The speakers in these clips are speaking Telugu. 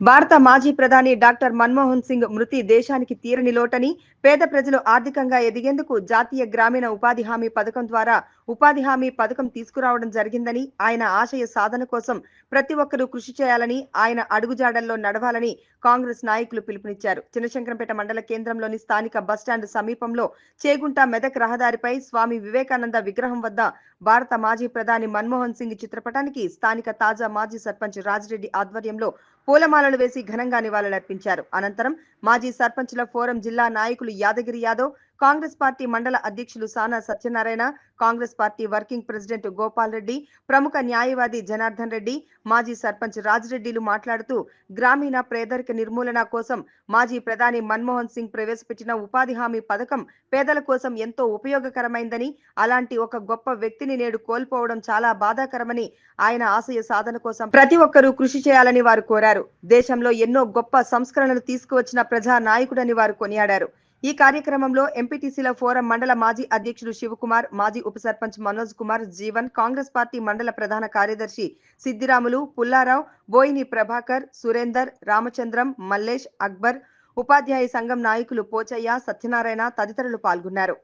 భారత మాజీ ప్రధాని డాక్టర్ మన్మోహన్ సింగ్ మృతి దేశానికి తీరని లోటని పేద ప్రజలు ఆర్థికంగా ఎదిగేందుకు జాతీయ గ్రామీణ ఉపాధి హామీ పథకం ద్వారా ఉపాధి హామీ పథకం తీసుకురావడం జరిగిందని ఆయన ఆశయ సాధన కోసం ప్రతి ఒక్కరూ కృషి చేయాలని ఆయన అడుగుజాడల్లో నడవాలని కాంగ్రెస్ నాయకులు పిలుపునిచ్చారు. చిన్నశంకరంపేట మండల కేంద్రంలోని స్థానిక బస్టాండ్ సమీపంలో చేగుంట మెదక్ రహదారిపై స్వామి వివేకానంద విగ్రహం వద్ద భారత మాజీ ప్రధాని మన్మోహన్ సింగ్ చిత్రపటానికి స్థానిక తాజా మాజీ సర్పంచ్ రాజిరెడ్డి ఆధ్వర్యంలో పూలమాలలు వేసి ఘనంగా నివాళులర్పించారు. అనంతరం మాజీ సర్పంచ్ల ఫోరం జిల్లా నాయకులు యాదగిరి యాదవ్ కాంగ్రెస్ పార్టీ మండల అధ్యక్షులు Sana Satyanarayana Congress party working president Gopal Reddy ప్రముఖ న్యాయవాది జనార్దన్ రెడ్డి మాజీ సర్పంచ్ రాజిరెడ్డిలు మాట్లాడుతూ గ్రామీణ పేదరిక నిర్మూలన కోసం మాజీ ప్రధాని మన్మోహన్ సింగ్ ప్రవేశపెట్టిన ఉపాధి హామీ పథకం పేదల కోసం ఎంతో ఉపయోగకరమైందని అలాంటి ఒక గొప్ప వ్యక్తిని నేడు కోల్పోవడం చాలా బాధాకరమని ఆయన ఆశయ సాధన కోసం ప్రతి ఒక్కరూ కృషి చేయాలని వారు కోరారు. దేశంలో ఎన్నో గొప్ప సంస్కరణలు తీసుకువచ్చిన ప్రజా నాయకుడని వారు కొనియాడారు. ఈ కార్యక్రమంలో ఎంపీటీసీల ఫోరం మండల మాజీ అధ్యక్షుడు శివకుమార్ మాజీ ఉప సర్పంచ్ మనోజ్ కుమార్ జీవన్ కాంగ్రెస్ పార్టీ మండల ప్రధాన కార్యదర్శి సిద్దిరాములు పుల్లారావు బోయిని ప్రభాకర్ సురేందర్ రామచంద్రం మల్లేష్ అక్బర్ ఉపాధ్యాయ సంఘం నాయకులు పోచయ్య సత్యనారాయణ తదితరులు పాల్గొన్నారు.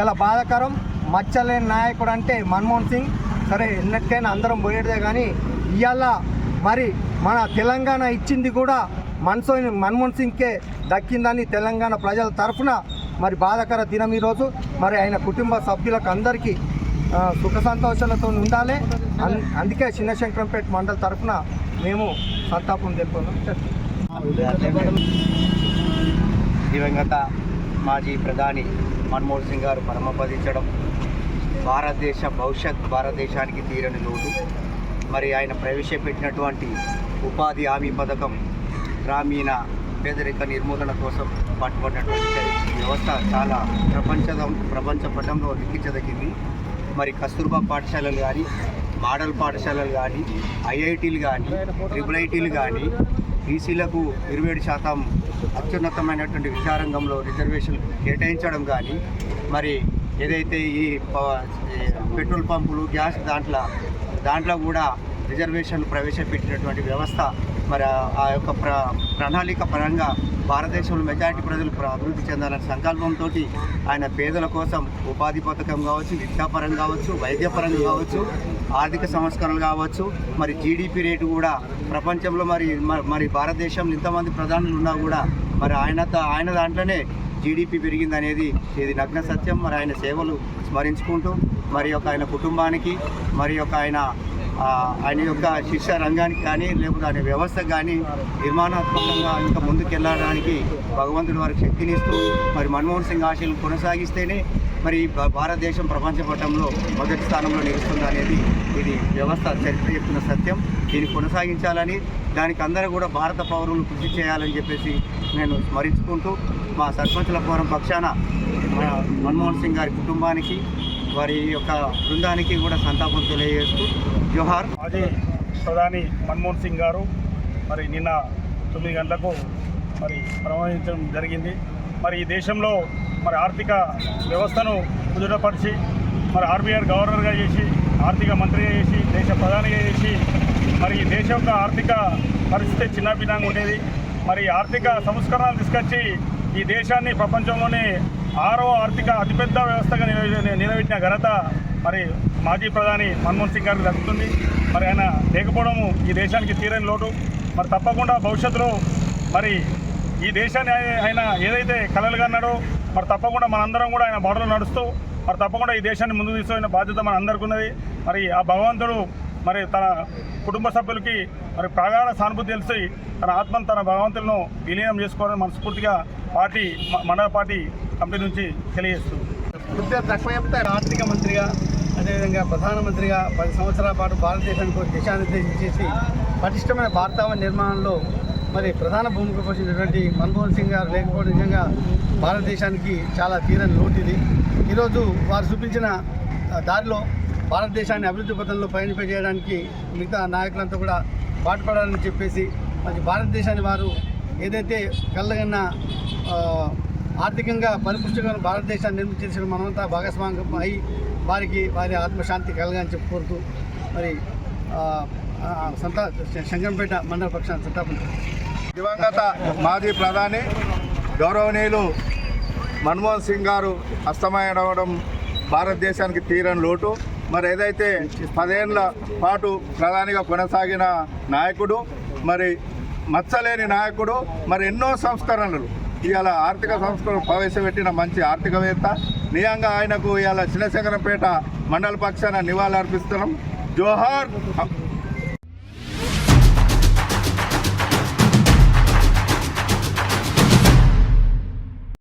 ఇలా బాధాకరం మచ్చలేని నాయకుడు అంటే మన్మోహన్ సింగ్. సరే ఎన్నటికైనా అందరం పోయేదే కానీ ఇవాళ మరి మన తెలంగాణ ఇచ్చింది కూడా మనసు మన్మోహన్ సింగ్కే దక్కిందని తెలంగాణ ప్రజల తరఫున మరి బాధాకర దినం ఈరోజు. మరి ఆయన కుటుంబ సభ్యులకు అందరికీ సుఖ సంతోషాలతో ఉండాలి. అన్- అందుకే చిన్నశంకరంపేట మండల తరఫున మేము సంతాపం తెలుపుకున్నాం దివంగత మాజీ ప్రధాని మన్మోహన్ సింగ్ గారు పరమపదించడం భారతదేశ భవిష్యత్ భారతదేశానికి తీరని లోటు. మరి ఆయన ప్రవేశపెట్టినటువంటి ఉపాధి హామీ పథకం గ్రామీణ పేదరిక నిర్మూలన కోసం పట్టుబడినటువంటి వ్యవస్థ చాలా ప్రపంచ ప్రపంచ పటంలో లిఖించదగింది. మరి కస్తూర్బా పాఠశాలలు కానీ మోడల్ పాఠశాలలు కానీ ఐఐటీలు కానీ ట్రిపుల్ ఐటీలు కానీ బీసీలకు ఇరవై ఏడు శాతం అత్యున్నతమైనటువంటి విద్యారంగంలో రిజర్వేషన్ కేటాయించడం కానీ మరి ఏదైతే ఈ ప- ఈ పెట్రోల్ పంపులు గ్యాస్ దాంట్లో దాంట్లో కూడా రిజర్వేషన్లు ప్రవేశపెట్టినటువంటి వ్యవస్థ మరి ఆ- యొక్క ప్ర ప్రణాళిక పరంగా భారతదేశంలో మెజారిటీ ప్రజలు అభివృద్ధి చెందాలనే సంకల్పంతో ఆయన పేదల కోసం ఉపాధి పథకం కావచ్చు విద్యాపరం కావచ్చు వైద్యపరంగా కావచ్చు ఆర్థిక సంస్కరణలు కావచ్చు మరి జీడిపి రేటు కూడా ప్రపంచంలో మరి మరి భారతదేశంలో ఇంతమంది ప్రధానులు ఉన్నా కూడా మరి ఆయన ఆయన దాంట్లోనే జీడిపి పెరిగింది అనేది ఇది నగ్న సత్యం. మరి ఆయన సేవలు స్మరించుకుంటూ మరి యొక్క ఆయన కుటుంబానికి మరి యొక్క ఆయన ఆయన యొక్క శిక్షా రంగానికి కానీ లేకపోతే ఆయన వ్యవస్థ కానీ నిర్మాణాత్మకంగా ఇంకా ముందుకెళ్ళడానికి భగవంతుడు వారికి శక్తినిస్తూ మరి మన్మోహన్ సింగ్ ఆశలు కొనసాగిస్తేనే మరి భారతదేశం ప్రపంచ పటంలో మొదటి స్థానంలో నిలుస్తుంది అనేది ఇది వ్యవస్థ చరిత్ర చెప్తున్న సత్యం. దీన్ని కొనసాగించాలని దానికి అందరూ కూడా భారత పౌరులు కృషి చేయాలని చెప్పేసి నేను స్మరించుకుంటూ మా సర్పంచుల ఫోరం పక్షాన మన మన్మోహన్ సింగ్ గారి కుటుంబానికి వారి యొక్క బృందానికి కూడా సంతాపం తెలియజేస్తూ జోహార్. మాజీ ప్రధాని మన్మోహన్ సింగ్ గారు మరి నిన్న తొమ్మిది గంటలకు మరి ప్రమాణించడం జరిగింది. మరి ఈ దేశంలో మరి ఆర్థిక వ్యవస్థను కుదుటపరిచి మరి ఆర్బీఐ గవర్నర్గా చేసి ఆర్థిక మంత్రిగా చేసి దేశ ప్రధానిగా చేసి మరి ఈ దేశం యొక్క ఆర్థిక పరిస్థితి చిన్నభిన్నంగా ఉండేది. మరి ఆర్థిక సంస్కరణలు తీసుకొచ్చి ఈ దేశాన్ని ప్రపంచంలోనే ఆరో ఆర్థిక అతిపెద్ద వ్యవస్థగా నిలబె- నిలబెట్టిన ఘనత మరి మాజీ ప్రధాని మన్మోహన్ సింగ్ గారికి దక్కుతుంది మరి ఆయన లేకపోవడము ఈ దేశానికి తీరని లోటు. మరి తప్పకుండా భవిష్యత్తులో మరి ఈ దేశాన్ని ఆయన ఏదైతే కలలుగన్నాడో మరి తప్పకుండా మనందరం కూడా ఆయన బాటలో నడుస్తూ మరి తప్పకుండా ఈ దేశాన్ని ముందుకు తీసుకునే బాధ్యత మన అందరికీ ఉన్నది మరి ఆ భగవంతుడు మరి తన కుటుంబ సభ్యులకి మరి ప్రగాఢ సానుభూతి తెలిసి తన ఆత్మను తన భగవంతులను విలీనం చేసుకోవాలని మనస్ఫూర్తిగా పార్టీ మ- మండల పార్టీ కమిటీ నుంచి తెలియజేస్తుంది. తక్కువ చెప్తే ఆర్థిక మంత్రిగా అదేవిధంగా ప్రధానమంత్రిగా పది సంవత్సరాల పాటు భారతదేశానికి దిశానిర్దేశం చేసి పటిష్టమైన భారతావన నిర్మాణంలో మరి ప్రధాన భూమిక పోషించినటువంటి మన్మోహన్ సింగ్ గారు లేకపోవడం నిజంగా భారతదేశానికి చాలా తీరని లోటు ఇది. ఈరోజు వారు చూపించిన దారిలో భారతదేశాన్ని అభివృద్ధి పథంలో పయనింపజేయడానికి మిగతా నాయకులంతా కూడా పాటుపడాలని చెప్పేసి మరి భారతదేశాన్ని వారు ఏదైతే కళ్ళగన్న ఆర్థికంగా పరిపుష్టిగా భారతదేశాన్ని నిర్మించేసిన మనమంతా భాగస్వామ్యం అయి వారికి వారి ఆత్మశాంతి కలగాలని చెప్పి కోరుతూ మరి సంతా శంకరంపేట మండల పక్షాన్ని సంతాపం దివంగత మాజీ ప్రధాని గౌరవనీయులు మన్మోహన్ సింగ్ గారు అస్తమయడం భారతదేశానికి తీరని లోటు. మరి ఏదైతే పదేళ్ళ పాటు ప్రధానిగా కొనసాగిన నాయకుడు మరి మచ్చలేని నాయకుడు మరి ఎన్నో సంస్కరణలు ఇవాళ ఆర్థిక సంస్కరణ ప్రవేశపెట్టిన మంచి ఆర్థికవేత్త. నిజంగా ఆయనకు ఇవాళ చిన్నశంకరంపేట మండల పక్షాన నివాళులర్పిస్తున్నాం. జోహార్